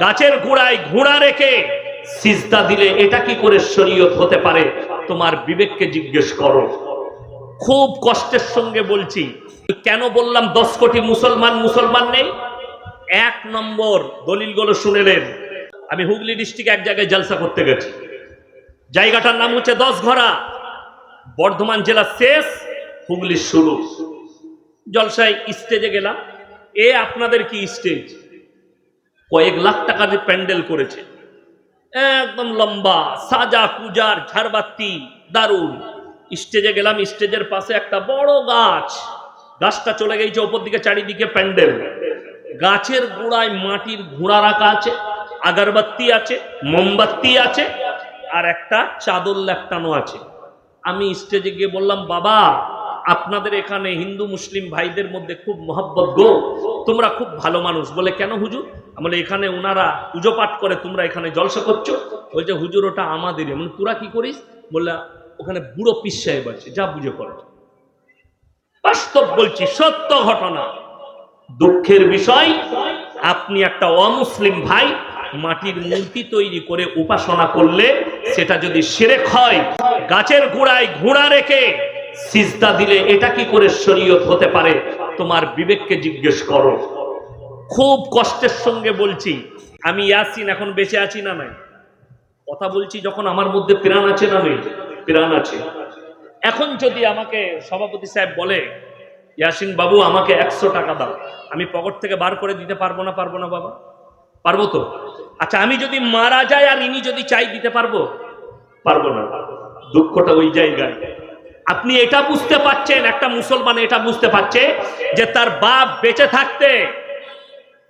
গাছের গোড়ায় ঘোড়া রেখে সিজদা দিলে এটা কি করে শরীয়ত হতে পারে? তোমার বিবেককে জিজ্ঞেস করো। খুব কষ্টের সঙ্গে বলছি, কেন বললাম দশ কোটি মুসলমান মুসলমান নেই? এক নম্বর দলিলগুলো শুনেলেন আমি হুগলি ডিস্ট্রিক্ট এক জায়গায় জলসা করতে গেছি। জায়গাটার নাম হচ্ছে দশ ঘরা বর্ধমান জেলার শেষ, হুগলির শুরু। জলসায় স্টেজে গেলাম। এ আপনাদের কি স্টেজ কয়েক লাখ টাকার প্যান্ডেল করেছে। একদম লম্বা, সাজা পূজার ঝাড়বাতি, দারুণ। স্টেজে গেলাম, স্টেজের পাশে একটা বড় গাছ। গাছটা চলে গেছে ওপর দিকে, চারিদিকে প্যান্ডেল। গাছের গোড়ায় মাটির ঘোড়া রাখা আছে, আগরবাতি আছে, মোমবাতি আছে, আর একটা চাদর ল্যাপটানো আছে। আমি স্টেজে গিয়ে বললাম, বাবা, আপনাদের এখানে হিন্দু, মুসলিম ভাইদের মধ্যে খুব মহব্বত গো। তোমরা খুব ভালো মানুষ। বলে, কেন হুজুর? বলে, এখানে ওনারা পুজো পাঠ করে, তোমরা এখানে জলসা করছ? বলছে, হুজুর, ওটা আমাদেরই। মানে তোরা কি করিস? বললে, ওখানে বুড়ো পিস সাহেব আছে, যা বুঝে করো। বাস্তব বলছি, সত্য ঘটনা। দুঃখের বিষয়, আপনি একটা অমুসলিম ভাই মাটির মূর্তি তৈরি করে উপাসনা করলে সেটা যদি সেরেক হয়, গাছের গোড়ায় ঘোড়া রেখে সিজদা দিলে এটা কি করে শরীয়ত হতে পারে? তোমার বিবেককে জিজ্ঞেস করো। খুব কষ্টের সঙ্গে বলছি, আমি ইয়াসিন এখন বেঁচে আছি না নাই? কথা বলছি যখন আমার মধ্যে প্রাণ আছে না নেই? প্রাণ আছে। এখন যদি আমাকে সভাপতি সাহেব বলে, ইয়াসিন বাবু, আমাকে একশো টাকা দাও, আমি পকেট থেকে বার করে দিতে পারব না পারব না বাবা? পারব তো? আচ্ছা আমি যদি মারা যাই আর ইনি যদি চাই দিতে পারব? পারব না। দুঃখটা ওই জায়গায়। আপনি এটা বুঝতে পাচ্ছেন একটা মুসলমান এটা বুঝতে পারছে যে তার বাপ বেঁচে থাকতে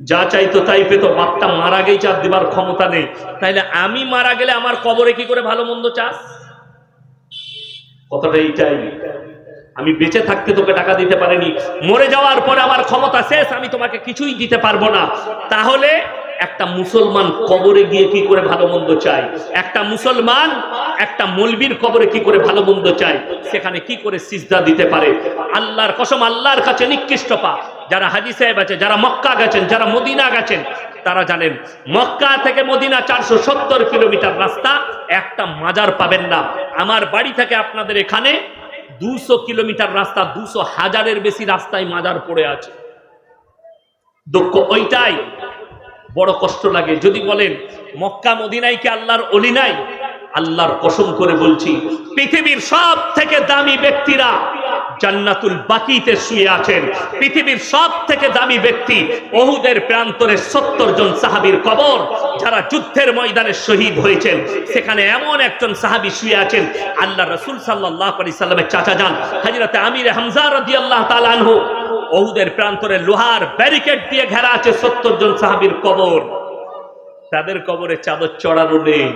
যা চাইতো তাই পেত, বাপটা মারা গেই চাপ দেবার ক্ষমতা নেই। তাইলে আমি মারা গেলে আমার কবরে কি করে ভালো মন্দ চাষ? কথাটা এইটাই। আমি বেঁচে থাকতে তোকে টাকা দিতে পারিনি, মরে যাওয়ার পরে আমার ক্ষমতা শেষ, আমি তোমাকে কিছুই দিতে পারব না। তাহলে একটা মুসলমান কবরে গিয়ে কি করে ভালো মন্দ চাই একটা মুসলমান একটা মলবির কবরে কি করে ভালো মন্দ চাই সেখানে কি করে সিজদা দিতে পারে? আল্লাহর কসম, আল্লাহর কাছে নিকৃষ্ট পা যারা হাজি সাহেব আছে যারা মক্কা গেছেন, যারা মদিনা গেছেন, তারা জানেন, মক্কা থেকে মদিনা চারশো সত্তর কিলোমিটার রাস্তা, একটা মাজার পাবেন না। আমার বাড়ি থেকে আপনাদের এখানে দুশো কিলোমিটার রাস্তা, দুশো হাজারের বেশি রাস্তায় মাজার পড়ে আছে। দুঃখ ওইটাই বড় কষ্ট লাগে। যদি বলেন, মক্কা মদিনায় কি আল্লাহর অলি নাই? আল্লাহর কসম করে বলছি, পৃথিবীর সব থেকে দামি ব্যক্তিরা জান্নাতুল বাকিতে শুয়ে আছেন। পৃথিবীর সব থেকে দামি ব্যক্তি ওহুদের প্রান্তরে সত্তর জন সাহাবীর কবর, যারা যুদ্ধের ময়দানে শহীদ হয়েছেন। সেখানে এমন একজন সাহাবী শুয়ে আছেন আল্লাহ রসুল সাল্লাহ আলি সাল্লামের চাচা যান হাজিরাতে আমির হামজা রদি আল্লাহ তালানহু ওহুদের প্রান্তরে লোহার ব্যারিকেড দিয়ে ঘেরা আছে সত্তর জন সাহাবীর কবর। তাদের কবরে চাদর চড়ানো নেই।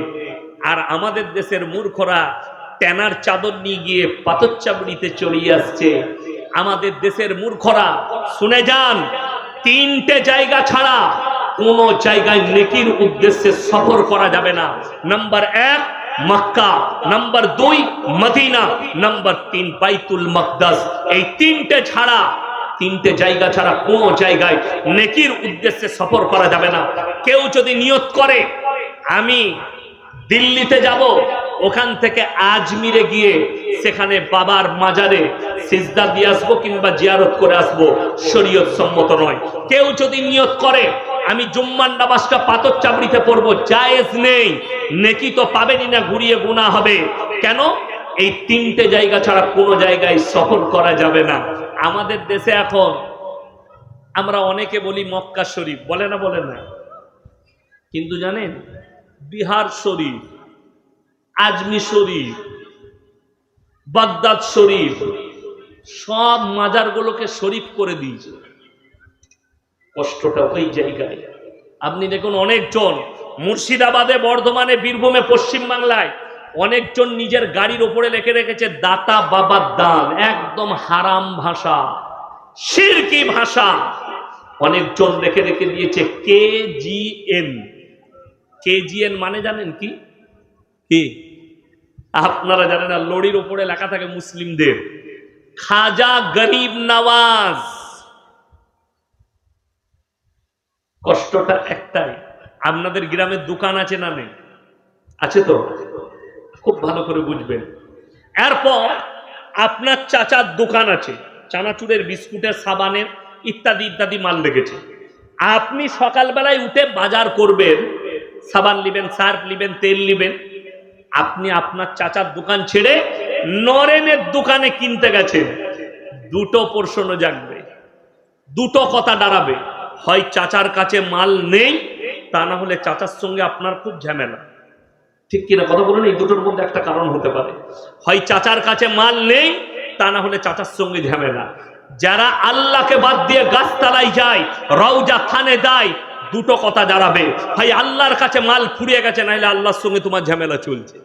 আর আমাদের দেশের মূর্খরা ট্যানার চাদর নিয়ে গিয়ে পাথর চাবড়িতে চড়িয়ে আসছে। আমাদের দেশের মূর্খরা, শুনে যান, তিনটে জায়গা ছাড়া কোন জায়গায় নেকির উদ্দেশ্যে সফর করা যাবে না। নাম্বার এক, মক্কা। নাম্বার দুই, মদিনা। নাম্বার তিন, বাইতুল মকদাস। এই তিনটে ছাড়া তিনটে জায়গা ছাড়া কোনো জায়গায় নেকির উদ্দেশ্যে সফর করা যাবে না। কেউ যদি নিয়ত করে, আমি দিল্লিতে যাব, ওখান থেকে আজমিরে গিয়ে সেখানে বাবার মাজারে সিজদা দিয়ে আসব কিংবা জিয়ারত করে আসব, শরীয়ত সম্মত নয়। কেউ যদি নিয়ত করে, আমি জুম্মান নামাজটা পাথর চাবড়িতে পড়ব জায়েজ নেই। নেকি তো পাবেনই না, ঘুরিয়ে গুণা হবে। কেন? এই তিনটে জায়গা ছাড়া কোনো জায়গায় সফর করা যাবে না। আমাদের দেশে এখন আমরা অনেকে বলি মক্কা শরীফ। বলে না বলে না। কিন্তু জানেন, বিহার শরীফ, আজমি শরীফ, বাগদাদ শরীফ, সব মাজারগুলোকে শরীফ করে দিয়েছে। কষ্টটা ওই জায়গায়। আপনি দেখুন, অনেকজন মুর্শিদাবাদে, বর্ধমানে, বীরভূমে পশ্চিম বাংলায় অনেকজন নিজের গাড়ির ওপরে লিখে রেখেছে, দাতা বাবার দান একদম হারাম ভাষা, সিরকি ভাষা। অনেকজন রেখে রেখে দিয়েছে কে জি এন কেজিএন মানে জানেন কি? কি? আপনারা জানেন না, লড়ির উপরে লেখা থাকে মুসলিমদের, খাজা গরিব নওয়াজ কষ্টটা একটাই, আপনাদের গ্রামের দোকান আছে না নেই? আছে তো? খুব ভালো করে বুঝবেন। এরপর আপনার চাচার দোকান আছে, চানাচুরের বিস্কুটের, সাবানের ইত্যাদি ইত্যাদি মাল লেগেছে আপনি সকালবেলায় উঠে বাজার করবেন, সাবান নিবেন, সার্ফ নিবেন, তেল নিবেন। আপনি আপনার চাচার দোকান ছেড়ে নরেনের দোকানে কিনতে গেছেন। দুটো পোর্শনও জানবে দুটো কথা দাঁড়াবে। হয় চাচার কাছে মাল নেই, তা না হলে চাচার সঙ্গে আপনার খুব ঝামেলা। ঠিক কিনা কথা বলুন, এই দুটোর মধ্যে একটা কারণ হতে পারে। হয় চাচার কাছে মাল নেই, তা না হলে চাচার সঙ্গে ঝামেলা। যারা আল্লাহকে বাদ দিয়ে গাছতলায় যায়, রওজা থানে দেয়, দুটো কথা দাঁড়াবে। ভাই আল্লাহর কাছে মাল ফুরিয়ে গেছে, নাহলে আল্লাহর সঙ্গে তোমার ঝামেলা চলছে।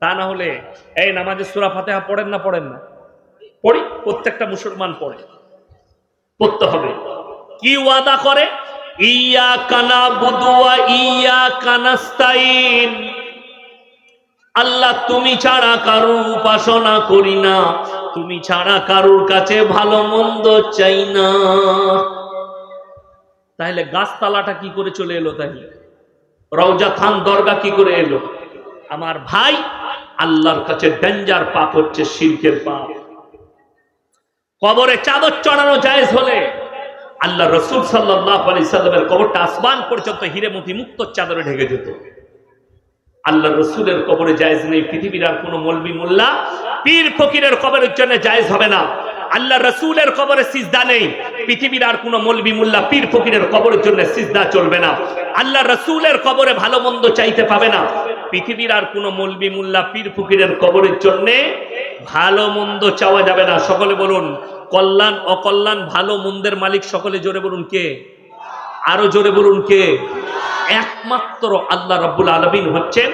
তা না হলে, এই নামাজের সুরা ফাতেহা পড়েন না পড়েন না? পড়ি, প্রত্যেকটা মুসলমান পড়ে। পড়তে হবে। কি ওয়াদা করে? ইয়া কানা বুদুয়া ইয়া কানাস্তাইন আল্লাহ, তুমি ছাড়া কারুর উপাসনা করি না। তুমি ছাড়া কারুর কাছে ভালো মন্দ চাই না। তাহলে গাছতলাটা কি করে চলে এলো তাহলে রওজা থান দরগা কি করে এলো? আমার ভাই আল্লাহর কাছে ডেঞ্জার পাপ হচ্ছে শিল্পের পাপ। কবরে চাদর চড়ানো জায়েজ হলে আল্লাহ রসুল সাল্লাহ আলি সাল্লামের কবরটা আসমান পর্যন্ত হিরেমতি মুক্ত চাদরে ঢেকে যেত আল্লাহ রসুলের কবরে জায়েজ নেই, পৃথিবীর আর কোনো মলবি মোল্লা পীর ফকিরের কবরের জন্য জায়েজ হবে না। আল্লাহ রসুলের কবরে সিজদা নেই, পৃথিবীর আর কোনো মলবি মোল্লা পীর ফকিরের কবরের জন্য সিজদা চলবে না। আল্লাহ রসুলের কবরে ভালো মন্দ চাইতে পাবে না। পৃথিবীর আর কোনো মলবি মোল্লা পীর ফকিরের কবরের জন্যে ভালো মন্দ চাওয়া যাবে না। সকলে বলুন, কল্যাণ, অকল্যাণ, ভালো মন্দের মালিক সকলে জোরে বলুন কে? আরও জোরে বলুন কে? একমাত্র আল্লাহ রাব্বুল আলমিন হচ্ছেন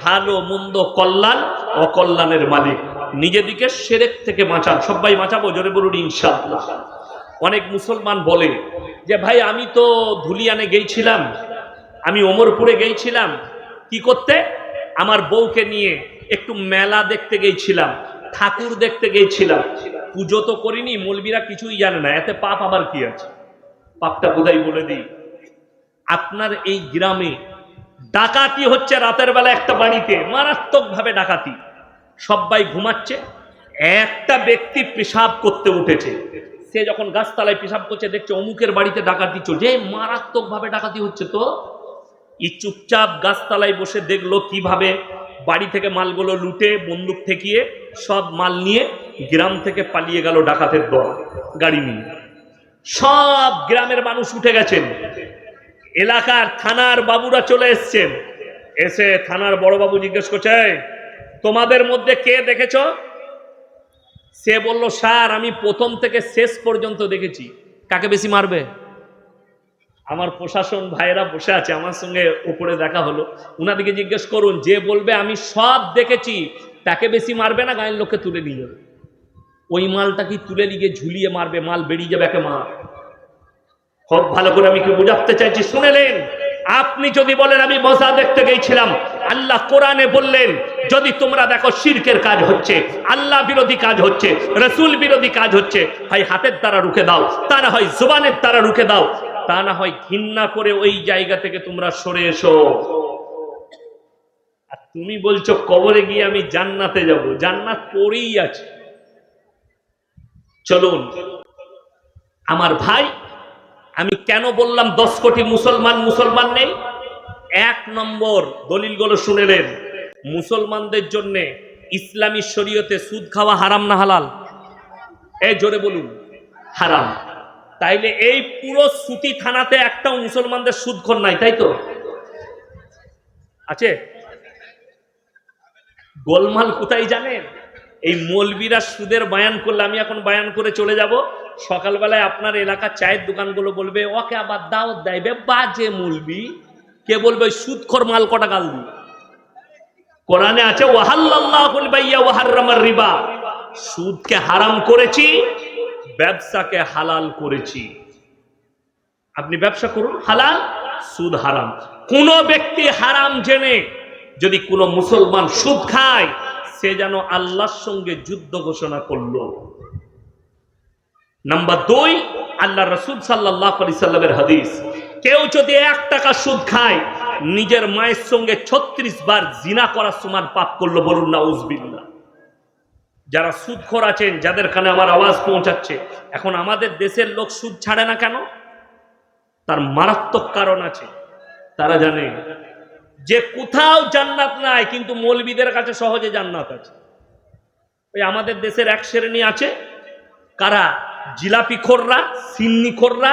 ভালো মন্দ কল্যাণ অকল্যাণের মালিক। নিজেদিকে সেরেক থেকে বাঁচান। সবাই বাঁচাবো? জোরে বলুন, ইনশাআল্লাহ। অনেক মুসলমান বলে যে, ভাই, আমি তো ধুলিয়ানে গেছিলাম আমি ওমরপুরে গেছিলাম কি করতে? আমার বউকে নিয়ে একটু মেলা দেখতে গেছিলাম ঠাকুর দেখতে গেছিলাম পুজো তো করিনি, মলবিরা কিছুই জানে না। এতে পাপ আবার কি আছে? পাপটা কোথায় বলে দিই। আপনার এই গ্রামে ডাকাতি হচ্ছে রাতের বেলা একটা বাড়িতে মারাত্মক ভাবে ডাকাতি। সবাই ঘুমাচ্ছে, একটা ব্যক্তি পেশাব করতে উঠেছে। সে যখন গাছতলায় পেশাব করছে, দেখছে অমুকের বাড়িতে ডাকাতি চলছে। এই মারাত্মক ভাবে ডাকাতি হচ্ছে তো। এই চুপচাপ গাছতলায় বসে দেখল কীভাবে বাড়ি থেকে মালগুলো লুটে, বন্দুক ঠেকিয়ে সব মাল নিয়ে গ্রাম থেকে পালিয়ে গেল ডাকাতের দল, গাড়ি নিয়ে। সব গ্রামের মানুষ উঠে গেছেন। এলাকার থানার বাবুরা চলে এসছেন। এসে থানার বড় বাবু জিজ্ঞেস করছে তোমাদের মধ্যে কে দেখেছ? সে বলল, স্যার, আমি প্রথম থেকে শেষ পর্যন্ত দেখেছি। কাকে বেশি মারবে? আমার প্রশাসন ভাইয়েরা বসে আছে, আমার সঙ্গে উপরে দেখা হলো। উনাদিকে জিজ্ঞেস করুন, যে বলবে, আমি সব দেখেছি, তাকে বেশি মারবে না, গায়ের লোককে তুলে নিয়ে যাবে? ওই মালটা কি তুলে নিয়ে ঝুলিয়ে মারবে? মাল বেরিয়ে যাবে একে মার খুব ভালো করে আমি কি বুঝাতে চাইছি? শুনেলেন? আপনি যদি বলেন, আমি মজা দেখতে গেছিলাম। আল্লাহ কোরআনে বললেন, যদি তোমরা দেখো শিরকের কাজ হচ্ছে, আল্লাহ বিরোধী কাজ হচ্ছে, রসুল বিরোধী কাজ হচ্ছে হয় হাতের দ্বারা রুখে দাও, তা না হয় জোবানের দ্বারা রুখে দাও, তা না হয় ঘৃণা করে ওই জায়গা থেকে তোমরা সরে এসো। আর তুমি বলছো, কবরে গিয়ে আমি জান্নাতে যাব, জান্নাত পড়েই আছে। চলুন, আমার ভাই আমি কেন বললাম দশ কোটি মুসলমান মুসলমান নেই? এক নম্বর দলিলগুলো শুনেলেন মুসলমানদের জন্য ইসলামী শরীয়তে সুদ খাওয়া হারাম না হালাল? এ, জোরে বলুন, হারাম। তাইলে এই পুরো সুতি থানাতে একটাও মুসলমানদের সুদখোর নাই, তাই তো? আছে? গোলমাল কোথায় জানেন? এই মলবিরা সুদের বায়ান করলে আমি এখন বায়ান করে চলে যাব। সকালবেলায় আপনার এলাকার চায়ের দোকানগুলো বলবে, ওকে আবার দাওয়াত দেবে, বাজে মলবি। কে বলবে সুদখোর মাল কটা গাল দি কোরআনে আছে রিবা। সুদকে হারাম করেছি, ব্যবসাকে হালাল করেছি। আপনি ব্যবসা করুন, হালাল, সুদ হারাম। কোন ব্যক্তি হারাম জেনে যদি কোনো মুসলমান সুদ খায়, সে যেন আল্লাহর সঙ্গে যুদ্ধ ঘোষণা করল। নাম্বার দুই, আল্লাহ রসুল সাল্লাহ আলি সাল্লামের হাদিস, কেউ যদি এক টাকা সুদ খায়, নিজের মায়ের সঙ্গে ছত্রিশ বার জিনা করার সমান পাপ করল বলুন না উজবিল্লা যারা সুদখোর আছেন, যাদের কানে আমার আওয়াজ পৌঁছাচ্ছে, এখন আমাদের দেশের লোক সুদ ছাড়ে না কেন? তার মারাত্মক কারণ আছে। তারা জানে, যে কোথাও জান্নাত নাই, কিন্তু মৌলবীদের কাছে সহজে জান্নাত আছে। ওই আমাদের দেশের এক শ্রেণি আছে, কারা জিলাপি খোররা, সিন্নি খোররা,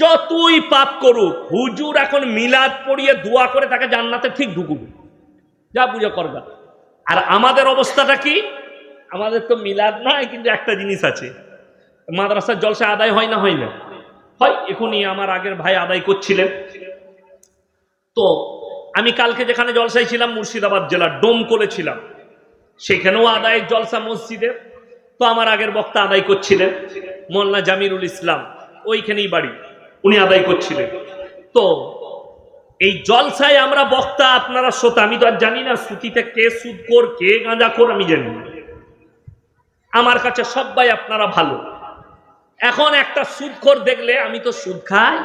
যতই পাপ করুক, হুজুর এখন মিলাদ পড়িয়ে দোয়া করে তাকে জান্নাতে ঠিক ঢুকুবে যা বুঝে করবা। আর আমাদের অবস্থাটা কি? আমাদের তো মিলাদ নাই, কিন্তু একটা জিনিস আছে। মাদ্রাসার জলসা আদায় হয় না হয় না? হয়, এখনই আমার আগের ভাই আদায় করছিলেন। তো আমি কালকে যেখানে জলসায় ছিলাম, মুর্শিদাবাদ জেলার ডোম করেছিলাম সেখানেও আদায়ের জলসা মসজিদে। তো আমার আগের বক্তা আদায় করছিলেন মোল্লা জামিরুল ইসলাম, ওইখানেই বাড়ি, উনি আদায় করছিলেন। তো এই জলসায় আমরা বক্তা, আপনারা শ্রোতা, আমি তো আর জানি না সুতিতে কে সুদকোর কে গাঁজাখোর আমি জানি আমার কাছে সবাই আপনারা ভালো। এখন একটা সুদখোর দেখলে আমি তো সুদ খাই।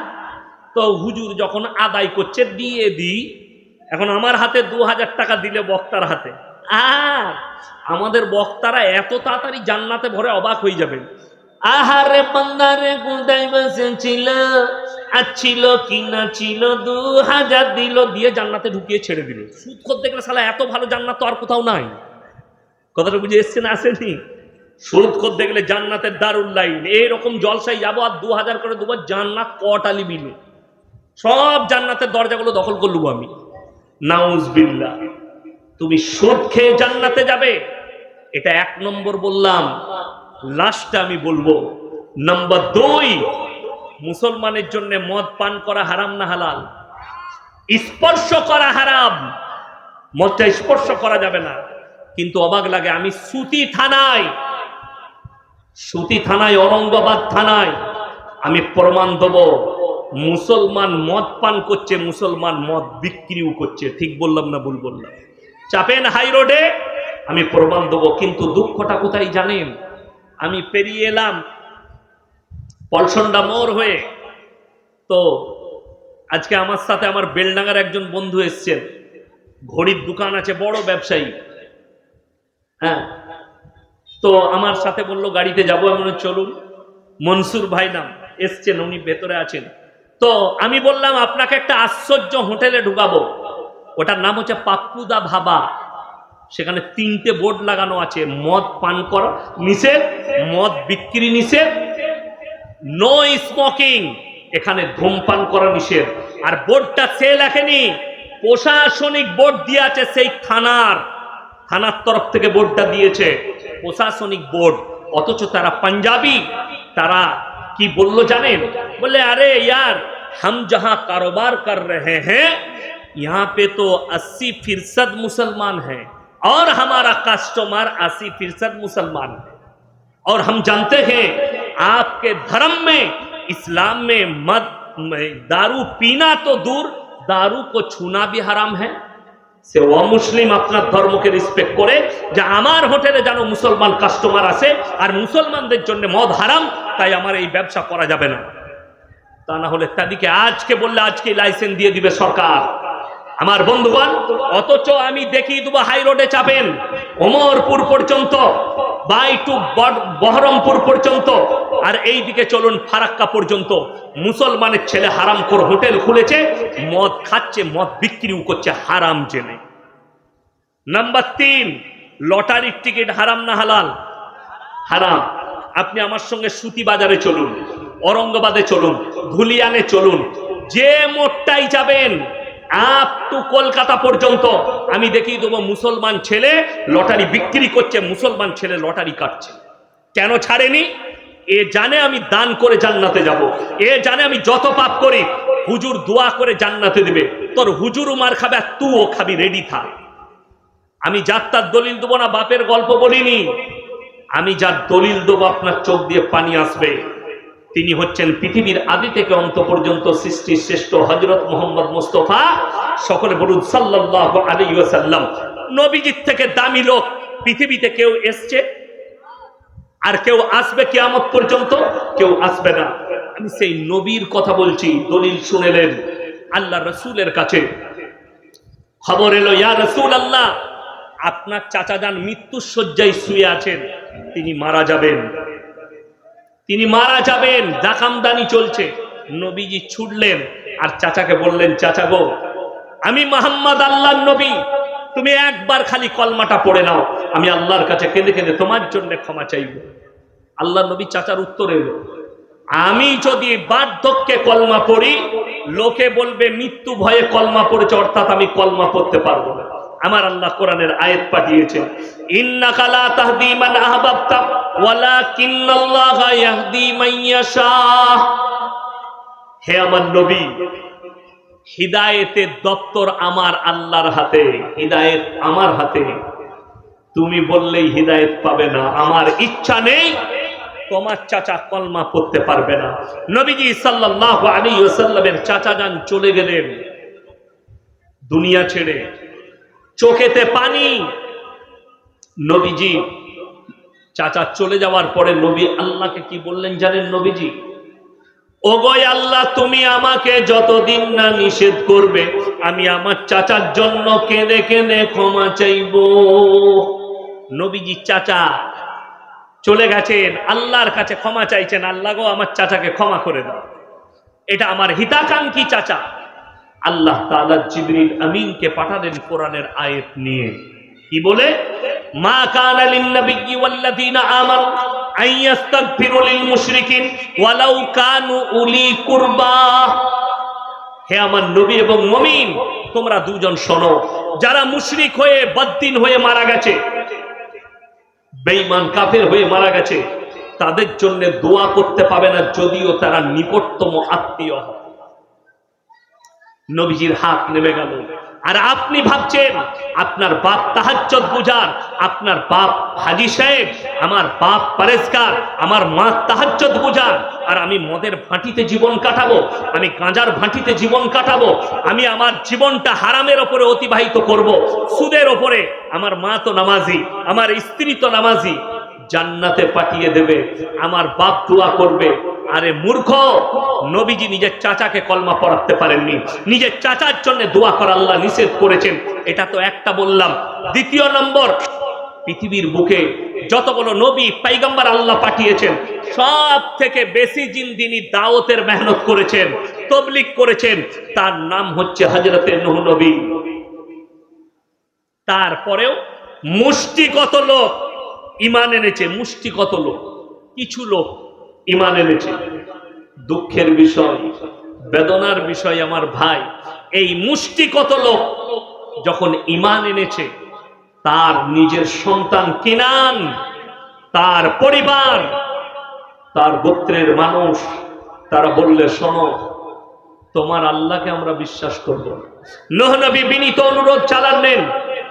তো হুজুর যখন আদায় করছে, দিয়ে দিই। এখন আমার হাতে দু হাজার টাকা দিলে বক্তার হাতে। আর আমাদের বক্তারা এত তাড়াতাড়ি জান্নাতে ভরে অবাক হয়ে যাবেন আহারে বান্দারে কোথায় বসেছিল আর ছিল কি না ছিল দু হাজার দিল দিয়ে জান্নাতে ঢুকিয়ে ছেড়ে দিল। সুদ খোর দেখলে সালা এত ভালো জান্নাত তো আর কোথাও নাই। কথাটা বুঝে এসছে না আসেনি? সুদ খোর দেখলে জান্নাতের দারুল লাইন এইরকম জলসাই যাব আর দু হাজার করে দেবো জান্নাত কটালি বিলে। সব জান্নাতের দরজাগুলো দখল করলুম আমি। নাউজ বিল্লা তুমি সুদ খেয়ে জান্নাতে যাবে। এটা এক নম্বর বললাম। লাস্টটা আমি বলব, নাম্বার দুই, মুসলমানের জন্য মদ পান করা হারাম না হালাল? স্পর্শ করা হারাম। মদটা স্পর্শ করা যাবে না। কিন্তু অবাক লাগে, আমি সুতি থানায় সুতি থানায় অরঙ্গাবাদ থানায় আমি প্রমাণ দেবো, মুসলমান মদ পান করছে, মুসলমান মদ বিক্রিও করছে। ঠিক বললাম না ভুল বললাম? চাপেন হাই রোডে। আমি প্রমাণ দেবো, কিন্তু দুঃখটা কোথায় জানেন? আমি পেরিয়ে এলাম পলসন্ডা মোর হয়ে। তো আজকে আমার সাথে আমার বেলডাঙ্গার একজন বন্ধু এসছেন। ঘড়ির দোকান আছে, বড় ব্যবসায়ী। হ্যাঁ। তো আমার সাথে বলল, গাড়িতে যাব? এমন চলুন। মনসুর ভাই নাম, এসছেন, উনি ভেতরে আছেন। তো আমি বললাম, আপনাকে একটা আশ্চর্য হোটেলে ঢুকাবো। ওটার নাম হচ্ছে পাপ্পুদা ভাবা। সেখানে তিনটে বোর্ড লাগানো আছে, মদ পান করা, নিষেধ, মদ বিক্রি নিষেধ নো স্মোকিং এখানে ধূমপান করা নিষেধ। আর বোর্ডটা সে লেখেনি, প্রশাসনিক বোর্ড দিয়ে আছে সেই থানার। থানার তরফ থেকে বোর্ডটা দিয়েছে, প্রশাসনিক বোর্ড। অথচ তারা পাঞ্জাবি, তারা কি বলল জানেন? বলে, আরে, ইয়ার, হাম যাহা কারোবার কর রে হ্যাঁ यहाँ पे तो 80 फीसद मुसलमान हैं और हमारा कस्टमर 80 फीसद मुसलमान है और हम जानते हैं आपके धर्म में इस्लाम में मद में दारू पीना तो दूर दारू को छूना भी हराम है সে অমুসলিম আপনার ধর্মকে রেসপেক্ট করে যে আমার হোটেলে যেন মুসলমান কাস্টমার আসে আর মুসলমানদের জন্য মদ হারাম তাই আমার এই ব্যবসা করা যাবে না তা না হলে তাদেরকে আজকে বললে আজকে লাইসেন্স দিয়ে দিবে সরকার আমার বন্ধুগণ, অথচ আমি দেখিয়ে দেবো হাই রোডে চাপেন। ওমরপুর পর্যন্ত বাই টু বহরমপুর পর্যন্ত, আর এই দিকে চলুন ফারাক্কা পর্যন্ত। মুসলমানের ছেলে হারাম কর হোটেল খুলেছে, মদ খাচ্ছে, মদ বিক্রিও করছে, হারাম জেনে। নাম্বার তিন, লটারির টিকিট হারাম না হালাল? হারাম। আপনি আমার সঙ্গে সুতি বাজারে চলুন অরঙ্গাবাদে চলুন, ধুলিয়ানে চলুন, যে মোটটাই যাবেন আপ টু কলকাতা পর্যন্ত। আমি দেখিয়ে দেবো মুসলমান ছেলে লটারি বিক্রি করছে, মুসলমান ছেলে লটারি কাটছে। কেন ছাড়েনি? এ জানে আমি দান করে জান্নাতে যাব। এ জানে আমি যত পাপ করি, হুজুর দোয়া করে জান্নাতে দিবে। তোর হুজুর মার খাবে আর তুও খাবি রেডি থাক। আমি যার তার দলিল দেবো না, বাপের গল্প বলিনি। আমি যার দলিল দেবো, আপনার চোখ দিয়ে পানি আসবে। তিনি হচ্ছেন পৃথিবীর আদি থেকে অন্ত পর্যন্ত সৃষ্টির শ্রেষ্ঠ হজরত মোহাম্মদ মুস্তফা সকলে বলুন সাল্লাহ আলী সাল্লাম নবীজির থেকে দামি লোক পৃথিবীতে কেউ এসছে? আর কেউ আসবে কিয়ামত পর্যন্ত? কেউ আসবে না। আমি সেই নবীর কথা বলছি, দলিল শুনেলেন আল্লাহ রসুলের কাছে। খবর এলো, ইয়া রসুল আল্লাহ আপনার চাচা যান মৃত্যুর শয্যায় শুয়ে আছেন, তিনি মারা যাবেন। তিনি মারা যাবেন, জাকামদানি চলছে। নবীজি ছুটলেন আর চাচাকে বললেন, চাচা গো, আমি মোহাম্মদ আল্লাহর নবী। তুমি একবার খালি কলমাটা পড়ে নাও। আমি আল্লাহর কাছে কেঁদে কেঁদে তোমার জন্য ক্ষমা চাইব। আল্লাহ নবী চাচার উত্তর এলো, আমি যদি বার্ধক্যে কলমা পড়ি, লোকে বলবে, মৃত্যু ভয়ে কলমা পড়েছে, অর্থাৎ আমি কলমা পড়তে পারব না। আমার আল্লাহ কোরআনের আয়াত পাঠিয়েছে। ইন্নাকা তাহদি মান আহবাবতা, ওয়ালাকিন্নাল্লাহা ইয়াহদি মান ইয়াশা। হে আমার নবী, হিদায়েতের দপ্তর আমার আল্লাহর হাতে, হিদায়েত আমার হাতে। তুমি বললেই হিদায়েত পাবে না, আমার ইচ্ছা নেই, তোমার চাচা কলমা পড়তে পারবে না। নবীজি সাল্লাল্লাহু আলাইহি ওয়াসাল্লামের চাচা যান চলে গেলেন। দুনিয়া ছেড়ে চোখেতে পানি। নবীজি, চাচা চলে যাওয়ার পরে নবী আল্লাহকে কি বললেন জানেন নবীজি? ওগয় আল্লাহ, তুমি আমাকে যতদিন না নিষেধ করবে, আমি আমার চাচার জন্য কেঁদে কেঁদে ক্ষমা চাইব। নবীজি চাচা চলে গেছেন, আল্লাহর কাছে ক্ষমা চাইছেন, আল্লাহ গো আমার চাচাকে ক্ষমা করে দাও। এটা আমার হিতাকাঙ্ক্ষী চাচা। আল্লাহ জিবরিল আমিনকে পাঠালেন কোরআনের আয়াত নিয়ে। কি বলে? মা হে আমার নবী এবং মুমিন, তোমরা দুজন শোনো, যারা মুশরিক হয়ে বদ্দিন হয়ে মারা গেছে, বেঈমান কাফের হয়ে মারা গেছে, তাদের জন্য দোয়া করতে পাবে না, যদিও তারা নিকটতম আত্মীয় হয়। নবীজির হাত নেমে গেল। আর আপনি ভাবছেন, আপনার বাপ তাহাজ্জত বুঝার আপনার বাপ হাজি সাহেব, আমার বাপ পারেস্কার আমার মা তাহাজ্জত বুঝার আর আমি মদের ভাঁটিতে জীবন কাটাবো, আমি গাঁজার ভাঁটিতে জীবন কাটাবো, আমি আমার জীবনটা হারামের ওপরে অতিবাহিত করব, সুদের ওপরে, আমার মা তো নামাজি, আমার স্ত্রী তো নামাজি জান্নাতে পাঠিয়ে দেবে। আমার বাপ দোয়া করবে। আরে মূর্খ, নবীজি নিজের চাচাকে কলমা পড়াতে পারেননি। নিজের চাচার জন্য দোয়া করা আল্লাহ নিষেধ করেছেন। এটা তো একটা বললাম। দ্বিতীয় নম্বর, পৃথিবীর বুকে যতগুলো নবী, পাইগাম্বার আল্লাহ পাঠিয়েছেন সব থেকে বেশি জিন যিনি দাওয়াতের মেহনত করেছেন তবলিক করেছেন। তার নাম হচ্ছে হজরতে নুহ নবী। তারপরেও মুষ্টিগত লোক ইমান এনেছে, মুষ্টি কত লোক? কিছু লোক ইমান এনেছে। দুঃখের বিষয়, বেদনার বিষয় আমার ভাই, এই মুষ্টি কত লোক যখন ইমান এনেছে, তার নিজের সন্তান কিনান, তার পরিবার, তার গোত্রের মানুষ, তারা বললে, শোনো, তোমার আল্লাহকে আমরা বিশ্বাস করব নহ নবী বিনীত অনুরোধ চালালেন।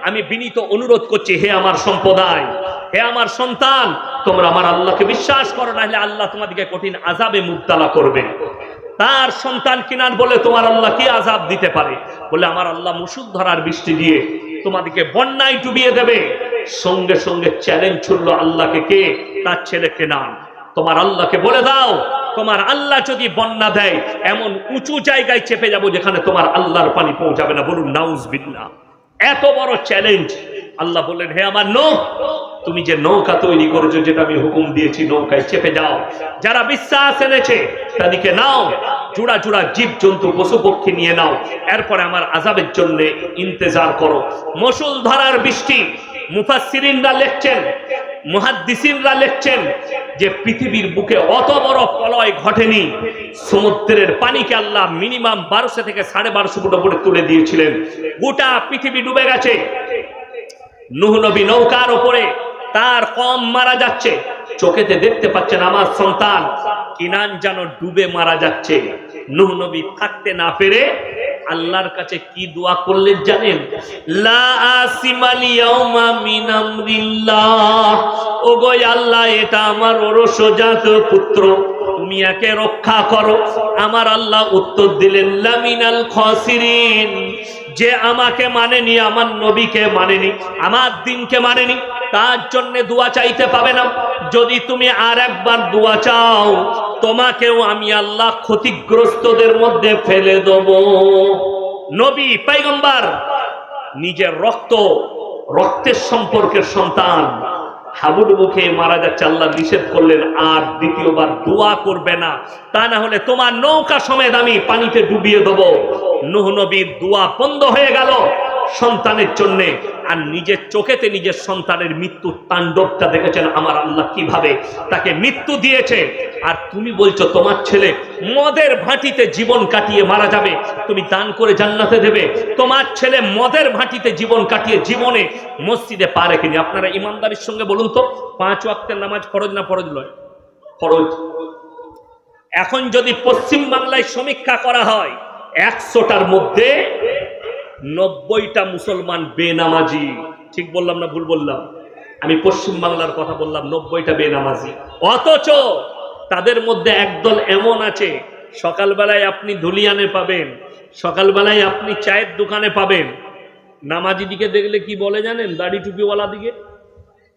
আমি বিনীত অনুরোধ করছি, হে আমার সম্প্রদায় হে আমার সন্তান, তোমরা আমার আল্লাহকে বিশ্বাস করো না হলে আল্লাহ তোমাদেরকে কঠিন আজাবে মুক্তালা করবে। তার সন্তান কিনার বলে তোমার আল্লাহ কি আজাব দিতে পারে? বলে, আমার আল্লাহ মুসুক ধরার বৃষ্টি দিয়ে তোমাদেরকে বন্যায় ডুবিয়ে দেবে। সঙ্গে সঙ্গে চ্যালেঞ্জ ছুড়লো আল্লাহকে কে? তার ছেলে কেনান তোমার আল্লাহকে বলে দাও, তোমার আল্লাহ যদি বন্যা দেয়, এমন উঁচু জায়গায় চেপে যাব যেখানে তোমার আল্লাহর পানি পৌঁছাবে না। বলুন নাউজ বিল্লাহ এত বড় চ্যালেঞ্জ আল্লাহ বললেন, হে আমার নো, তুমি যে নৌকা তৈরি করেছ, যেটা আমি হুকুম দিয়েছি, নৌকায় চেপে যাও। যারা বিশ্বাস এনেছে, তাদেরকে নাও, জোড়া জোড়া জীব জন্তু পশু পক্ষী নিয়ে নাও। এরপরে আমার আজাবের জন্য ইন্তেজার করো। মসুল ধরার বৃষ্টি মুফাসিরিনরা লিখছেন মুহাদ্দিসিনরা লিখছেন যে পৃথিবীর বুকে অত বড় প্রলয় ঘটেনি, সমুদ্রের পানিকে আল্লাহ মিনিমাম বারোশো থেকে সাড়ে বারোশো ফুট উপরে তুলে দিয়েছিলেন। গোটা পৃথিবী ডুবে গেছে। নুহনবী নৌকার ওপরে তার কম মারা যাচ্ছে। চোখেতে দেখতে পাচ্ছেন আমার সন্তান। কিনান যেন ডুবে মারা যাচ্ছে। নুহ নবী থাকতে না পেরে আল্লাহর কাছে কি দোয়া করলেন জানেন? আল্লাহ, এটা আমার ওরসজাত পুত্র। তুমি একে রক্ষা করো। আমার আল্লাহ উত্তর দিলেন, লামিনাল খাসিরিন। যে আমাকে মানেনি, আমার নবীকে মানেনি, আমার দিনকে মানেনি, তার জন্য দোয়া চাইতে পাবে না। যদি তুমি আর একবার দোয়া চাও, তোমাকেও আমি আল্লাহ ক্ষতিগ্রস্তদের মধ্যে ফেলে দেব। নবী, পাইগম্বার, নিজের রক্ত, রক্তের সম্পর্কের সন্তান হাবুডুবু খেয়ে মারা যাচ্ছে, আল্লাহ নিষেধ করলেন, আর দ্বিতীয়বার দোয়া করবে না। তা না হলে তোমার নৌকা সমেত আমি পানিতে ডুবিয়ে দেবো। নুহ নবীর দোয়া বন্ধ হয়ে গেল। সন্তানের জন্য আর নিজের চোখেতে নিজের সন্তানের মৃত্যু তাণ্ডবটা দেখেছেন আমার আল্লাহ কীভাবে? তাকে মৃত্যু দিয়েছে। আর তুমি বলছো, তোমার ছেলে মদের ভাটিতে জীবন কাটিয়ে মারা যাবে। তুমি দান করে জান্নাতে দেবে। তোমার ছেলে মদের ভাটিতে জীবন কাটিয়ে জীবনে মসজিদে পা রেখেনি। আপনারা ইমানদারির সঙ্গে বলুন তো, পাঁচ ওয়াক্তের নামাজ ফরজ না ফরজ নয়? ফরজ। এখন যদি পশ্চিম বাংলায় সমীক্ষা করা হয়, একশোটার মধ্যে নব্বইটা মুসলমান বেনামাজি। ঠিক বললাম না ভুল বললাম? আমি পশ্চিম বাংলার কথা বললাম, নব্বইটা বেনামাজি। অথচ তাদের মধ্যে একদল এমন আছে, সকালবেলায় আপনি ধুলিয়ানে পাবেন, সকালবেলায় আপনি চায়ের দোকানে পাবেন। নামাজি দিকে দেখলে কি বলে জানেন, দাড়ি টুপিওয়ালা দিকে?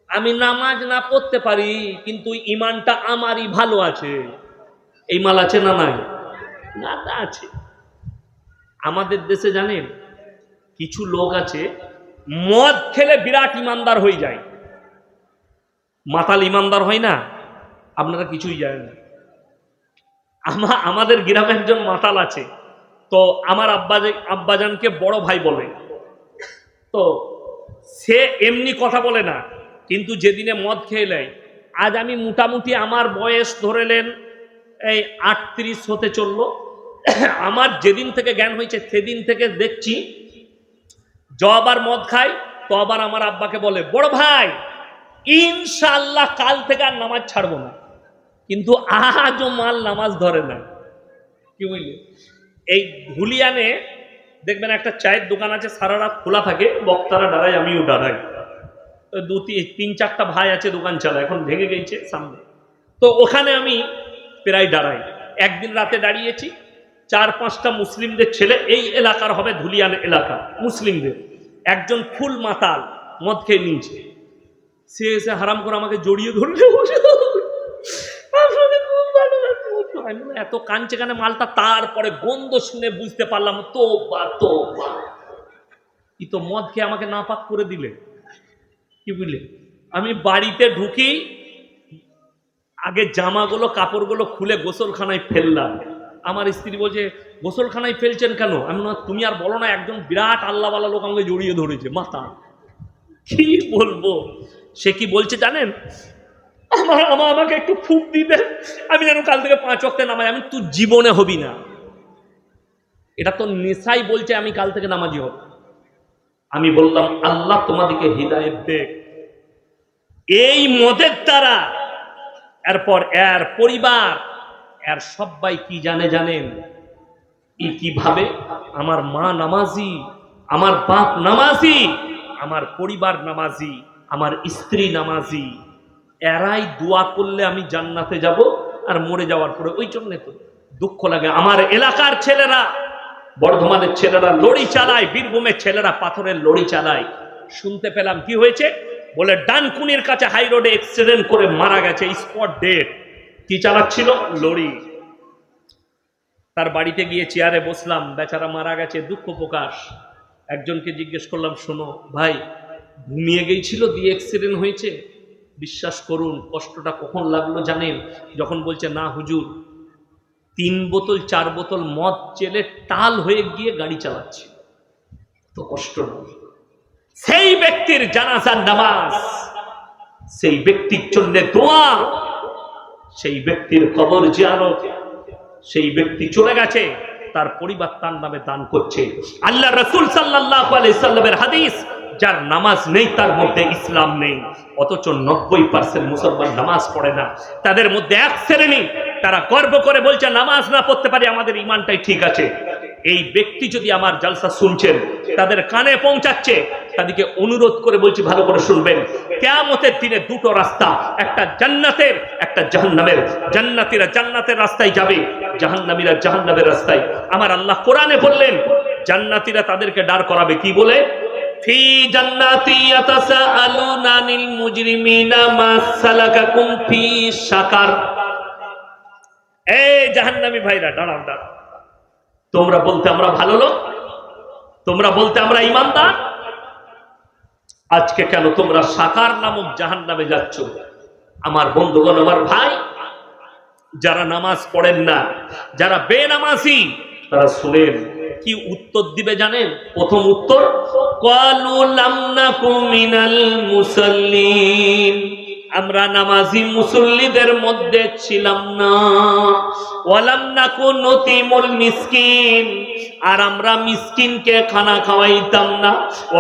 আমি নামাজ না পড়তে পারি, কিন্তু ইমানটা আমারই ভালো আছে। এই মাল আছে না নাই? না আছে। আমাদের দেশে জানেন কিছু লোক আছে, মদ খেলে বিরাট ইমানদার হয়ে যায়। মাতাল ইমানদার হয় না? আপনারা কিছুই জানেন আমা, আমাদের গ্রামে একজন মাতাল আছে। তো আমার আব্বা আব্বাজানকে বড় ভাই বলে। তো সে এমনি কথা বলে না, কিন্তু যেদিনে মদ খেয়ে নেয়, আজ আমি মোটামুটি আমার বয়স ধরেলেন এই আটত্রিশ হতে চলল। আমার যেদিন থেকে জ্ঞান হয়েছে, সেদিন থেকে দেখছি জবার মদ খাই, তো আবার আমার আব্বাকে বলে, বড় ভাই ইনশাল্লাহ কাল থেকে আর নামাজ ছাড়বো না। কিন্তু আজও মাল নামাজ ধরে না। কি বুঝলি? এই ধুলিয়ানে দেখবেন একটা চায়ের দোকান আছে, সারা রাত খোলা থাকে, বক্তারা দাঁড়ায়, আমিও দাঁড়াই। দু তিন চারটা ভাই আছে, দোকান চালা এখন ভেঙে গেছে সামনে। তো ওখানে আমি প্রায় দাঁড়াই। একদিন রাতে দাঁড়িয়েছি চার পাঁচটা মুসলিমদের ছেলে, এই এলাকার হবে ধুলিয়ান এলাকা, মুসলিমদের। একজন ফুল মাতাল মদ খেয়ে নিয়েছে। সে এসে হারাম করে আমাকে জড়িয়ে ধরলে। এত কাঞ্চে কানে? মালটা তারপরে গন্ধ শুনে বুঝতে পারলাম তো বা তো ই তো মদ খেয়ে আমাকে নাপাক করে দিলে। কি বুঝলে? আমি বাড়িতে ঢুকি, আগে জামাগুলো, কাপড়গুলো খুলে গোসলখানায় ফেললাম। আমার স্ত্রী বলছে গোসলখানায় ফেলছেন কেন? আমি বললাম, তুমি আর বলো না একজন বিরাট আল্লাহওয়ালা লোক আমাকে জড়িয়ে ধরেছে মাথা। কি বলব? সে কি বলছে জানেন? আমার আমার আমাকে একটু ফুক দিবে আমি যেন কাল থেকে পাঁচ অক্টে নামাই আমি তুই জীবনে হবি না। এটা তো নেশাই বলছে আমি কাল থেকে নামাজি হব। আমি বললাম আল্লাহ তোমাদেরকে হৃদায়ত দেখ। এই মদের দ্বারা এরপর এর পরিবার এর সবাই কি জানে জানেন? ই কীভাবে আমার মা নামাজি, আমার বাপ নামাজি, আমার পরিবার নামাজি, আমার স্ত্রী নামাজি। এরাই দোয়া করলে আমি জান্নাতে যাব আর মরে যাওয়ার পরে ওই জন্যে তো দুঃখ লাগে। আমার এলাকার ছেলেরা, বর্ধমানের ছেলেরা লড়ি চালায়, বীরভূমের ছেলেরা পাথরের লড়ি চালায়। শুনতে পেলাম কি হয়েছে? বলে, ডানকুনির কাছে হাই রোডে অ্যাক্সিডেন্ট করে মারা গেছে স্পট ডেট কি চালাচ্ছিল? লড়ি তার বাড়িতে গিয়ে চেয়ারে বসলাম। বেচারা মারা গেছে, দুঃখ প্রকাশ। একজনকে জিজ্ঞেস করলাম, শোনো ভাই, ঘুমিয়ে গেছিল, দিয়ে অ্যাক্সিডেন্ট হয়েছে? বিশ্বাস করুন, কষ্টটা কখন লাগল জানেন? যখন বলছে, না হুজুর, তিন বোতল, চার বোতল মদ চেলে টাল হয়ে গিয়ে গাড়ি চালাচ্ছে। তো কষ্ট সেই ব্যক্তির জানাজার নামাজ, সেই ব্যক্তির জন্য দোয়া সেই ব্যক্তির কবর জিয়ারত, সেই ব্যক্তি চলে গেছে, তার পরিবার তার নামে দান করছে। আল্লাহ রসুল সাল্লাহ হাদিস, যার নামাজ নেই, তার মধ্যে ইসলাম নেই। অথচ নব্বই পার্সেন্ট মুসলমান নামাজ পড়ে না। তাদের মধ্যে এক শ্রেণি, তারা গর্ব করে বলছে, নামাজ না পড়তে পারে, আমাদের ইমানটাই ঠিক আছে। এই ব্যক্তি যদি আমার জালসা শুনছেন, তাদের কানে পৌঁছাচ্ছে, তাদেরকে অনুরোধ করে বলছি, ভালো করে শুনবেন। কেয়ামতের দিনে দুটো রাস্তা, একটা জান্নাতের, একটা জাহান্নামের। জান্নাতিরা জান্নাতের রাস্তায় যাবে, জাহান্নামীরা জাহান্নামের রাস্তায়। আমার আল্লাহ কোরআনে বললেন, জান্নাতিরা তাদেরকে দাঁড় করাবে, কি বলে? এই জাহান্নামী ভাইরা, দাঁড়াও দাঁড়াও। তোমরা বলতে আমরা ভালো লোক? তোমরা বলতে আমরা ইমানদার? আজকে কেন তোমরা সাকার নামক জাহান নামে যাচ্ছ? আমার বন্ধুগণ, আমার ভাই, যারা নামাজ পড়েন না, যারা বেনামাজি, তারা শুনেন, কি উত্তর দিবে জানেন? প্রথম উত্তর কালু লাম নাকু মিনাল মুসাল্লিন। আমরা নামাজি মুসল্লিদের মধ্যে ছিলাম না। ওয়ালাম নাকু নতিমুল মিসকিন। আর আমরা মিসকিনকে খানা খাওয়াইতাম না।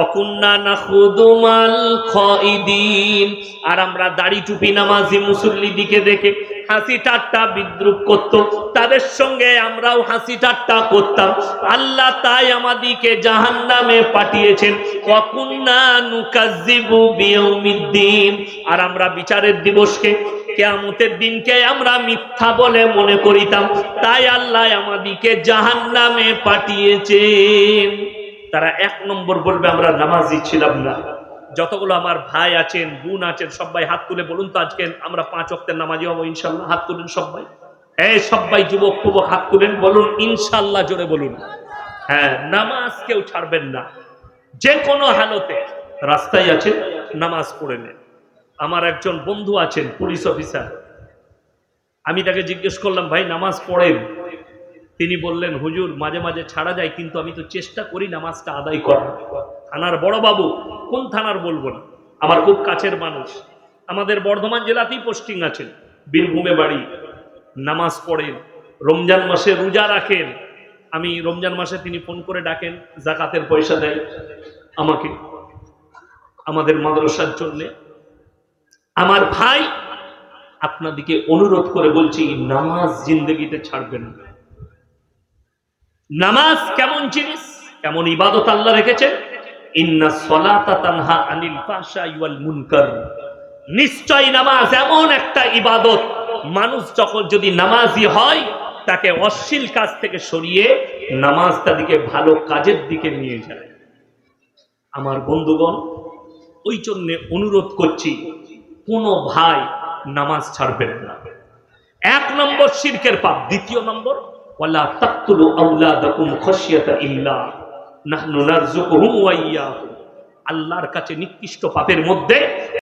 অকুন্না না খুদুমাল খাইদিন। আর আমরা দাড়ি টুপি নামাজি মুসল্লি দিকে দেখে হাসি ঠাট্টা বিদ্রুপ করত। তাদের সঙ্গে আমরাও হাসি ঠাট্টা করতাম। আল্লাহ তাই আমাদিকে জাহান্নামে পাঠিয়েছেন। ওয়াকুন্না নুকাজ্জিবু বিয়াউমিদ্দিন। আর আমরা বিচারের দিবসকে, কেয়ামতের দিনকে আমরা মিথ্যা বলে মনে করিতাম। তাই আল্লাহ আমাদিকে জাহান নামে পাঠিয়েছেন। তারা এক নম্বর বলবে, আমরা নামাজি ছিলাম না। যতগুলো আমার ভাই আছেন, বোন আছেন, সবাই হাত তুলে বলুন তো আজকে আমরা পাঁচ অক্টের নামাজি হব ইনশাল্লাহ হাত তুলেন সবাই। এই সবাই যুবক ফুবক হাত তুলেন, বলুন ইনশাল্লাহ জোরে বলুন। হ্যাঁ নামাজ কেউ ছাড়বেন না। যে কোনো হালতে রাস্তায় আছে নামাজ পড়ে নেন। আমার একজন বন্ধু আছেন, পুলিশ অফিসার। আমি তাকে জিজ্ঞেস করলাম, ভাই, নামাজ পড়েন? তিনি বললেন, হুজুর, মাঝে মাঝে ছাড়া যায়, কিন্তু আমি তো চেষ্টা করি নামাজটা আদায় করার। থানার বড় বাবু, কোন থানার বলব না। আমার খুব কাছের মানুষ। আমাদের বর্ধমান জেলাতেই পোস্টিং আছেন বীরভূমে বাড়ি। নামাজ পড়েন। রমজান মাসে রোজা রাখেন। আমি রমজান মাসে তিনি ফোন করে ডাকেন, জাকাতের পয়সা দেয় আমাকে, আমাদের মাদ্রাসার জন্যে। আমার ভাই আপনাদিকে অনুরোধ করে বলছি, নামাজ জিন্দগিতে ছাড়বেন নামাজ কেমন জিনিস? কেমন ইবাদত আল্লাহ রেখেছেন? নিশ্চয় নামাজ এমন একটা ইবাদত। মানুষ যখন যদি নামাজি হয়, তাকে অশ্লীল কাজ থেকে সরিয়ে নামাজ তাদিকে ভালো কাজের দিকে নিয়ে যায়। আমার বন্ধুগণ, ওই জন্যে অনুরোধ করছি, কোনো ভাই নামাজ ছাড়বেন না। এক নম্বর শিরকের পাপ। দ্বিতীয় নম্বর, ওয়ালা তাকতুলু আওলাদাকুম খাশিয়াতা ইল্লাহ। নাহনু জুকুহুম ওয়াইয়া আল্লাহর কাছে নিকৃষ্ট পাপের মধ্যে